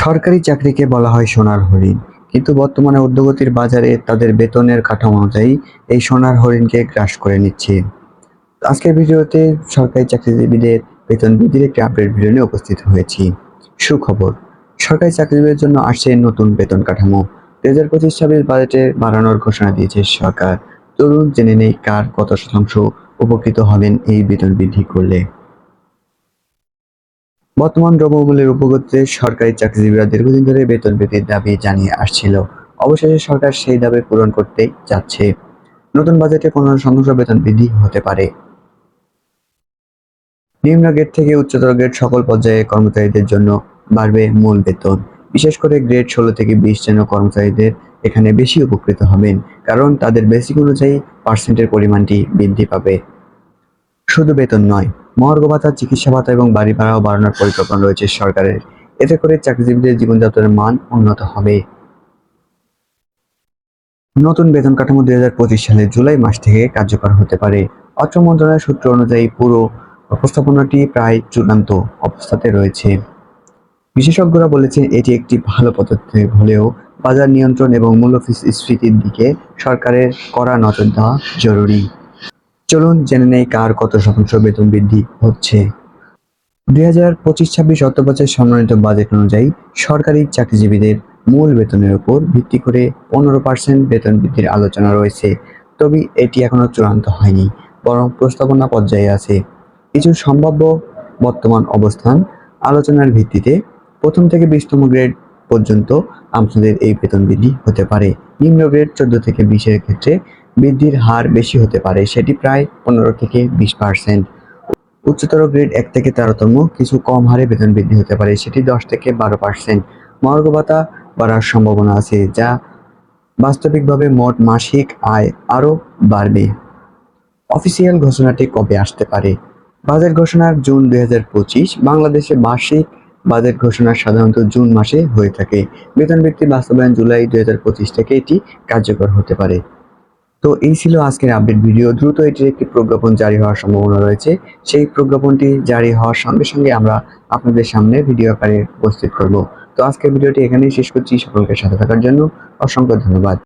সরকারি চাকরিকে বলা হয় সোনার হরিণ। কিন্তু বর্তমানে উদ্যোগতির বাজারে তাদের বেতনের কাঠামো অনুযায়ী এই সোনার হরিণকে গ্রাস করে নিচ্ছে। আজকের ভিডিওতে সরকারি চাকরিজীবীদের বেতন বৃদ্ধির একটি আপডেট ভিডিও নিয়ে উপস্থিত হয়েছি। সুখবর, সরকারি চাকরিজীবীদের জন্য আসছে নতুন বেতন কাঠামো। দু হাজার পঁচিশ ছাব্বিশ বাজেটে বাড়ানোর ঘোষণা দিয়েছে সরকার। তরুণ জেনে নেই কার কত শতাংশ উপকৃত হবেন এই বেতন বৃদ্ধি করলে। বর্তমান দ্রব্যমূল্যের উপগতিতে সরকারি চাকরিজীবীরা দীর্ঘদিন ধরে বেতন বৃদ্ধির দাবি জানিয়ে আসছিল। অবশেষে সরকার সেই দাবি পূরণ করতে যাচ্ছে। নতুন বাজেটে পনেরো শতাংশ বেতন বৃদ্ধি হতে পারে। নিম্ন গ্রেড থেকে উচ্চতর গ্রেড সকল পর্যায়ে কর্মচারীদের জন্য বাড়বে মূল বেতন। বিশেষ করে গ্রেড ষোলো থেকে বিশ যেন কর্মচারীদের এখানে বেশি উপকৃত হবেন, কারণ তাদের বেসিক অনুযায়ী পার্সেন্টের পরিমাণটি বৃদ্ধি পাবে। শুধু বেতন নয় মহার্ঘ ভাতা চিকিৎসা ভাতা এবং বাড়ি ভাড়াও বাড়ানোর পরিকল্পনা রয়েছে সরকারের। এতে করে চাকরিজীবীদের জীবনযাত্রার মান উন্নত হবে। নতুন বেতন কাঠামো দুই হাজার পঁচিশ সালের জুলাই মাস থেকে কার্যকর হতে পারে। অর্থ মন্ত্রণালয়ের সূত্র অনুযায়ী পুরো উপস্থাপনাটি প্রায় চূড়ান্ত অবস্থাতে রয়েছে। বিশেষজ্ঞরা বলেছেন, এটি একটি ভালো পদক্ষেপ হলেও বাজার নিয়ন্ত্রণ এবং মূল্যস্ফীতির দিকে সরকারের কড়া নজর দেওয়া জরুরি। চলুন জেনে নেই কার কত শতাংশ বেতন বৃদ্ধি হচ্ছে। দুই হাজার পঁচিশ ছাব্বিশ অর্থবছর সম্মানিত বাজেট অনুযায়ী সরকারি চাকরিজীবীদের মূল বেতনের উপর ভিত্তি করে পনেরো পার্সেন্ট বেতন বৃদ্ধির আলোচনা রয়েছে। তবে এটি এখনও চূড়ান্ত হয়নি, বরং প্রস্তাবনা পর্যায়ে আছে। কিছু সম্ভাব্য বর্তমান অবস্থান আলোচনার ভিত্তিতে প্রথম থেকে বিশতম গ্রেড পর্যন্ত আমাদের এই বেতন বৃদ্ধি হতে পারে। নিম্ন গ্রেড চোদ্দ থেকে বিশের ক্ষেত্রে বৃদ্ধির হার বেশি হতে পারে, সেটি প্রায় পনেরো থেকে বিশ পার্সেন্ট উচ্চতর গ্রেড এক থেকে তেরোতম, কিছু কম হারে বেতন বৃদ্ধি হতে পারে, সেটি দশ থেকে বারো পার্সেন্ট মহার্ঘ ভাতা বাড়ার সম্ভাবনা আছে, যা বাস্তবিকভাবে মোট মাসিক আয় আরও বাড়বে। অফিসিয়াল ঘোষণাটি কবে আসতে পারে? বাজেট ঘোষণার জুন দুই হাজার পঁচিশ, বাংলাদেশে বার্ষিক বাজেট ঘোষণা সাধারণত জুন মাসে হয়ে থাকে। বেতন বৃদ্ধি বাস্তবায়ন জুলাই দুই হাজার পঁচিশ থেকে এটি কার্যকর হতে পারে। তো এই ছিল আজকের আপডেট ভিডিও দ্রুত এটির একটি প্রজ্ঞাপন জারি হওয়ার সম্ভাবনা রয়েছে। সেই প্রজ্ঞাপনটি জারি হওয়ার সঙ্গে সঙ্গে আমরা আপনাদের সামনে ভিডিও আকারে উপস্থিত করব। তো আজকের ভিডিওটি এখানেই শেষ করছি। সকলকে সাথে থাকার জন্য অসংখ্য ধন্যবাদ।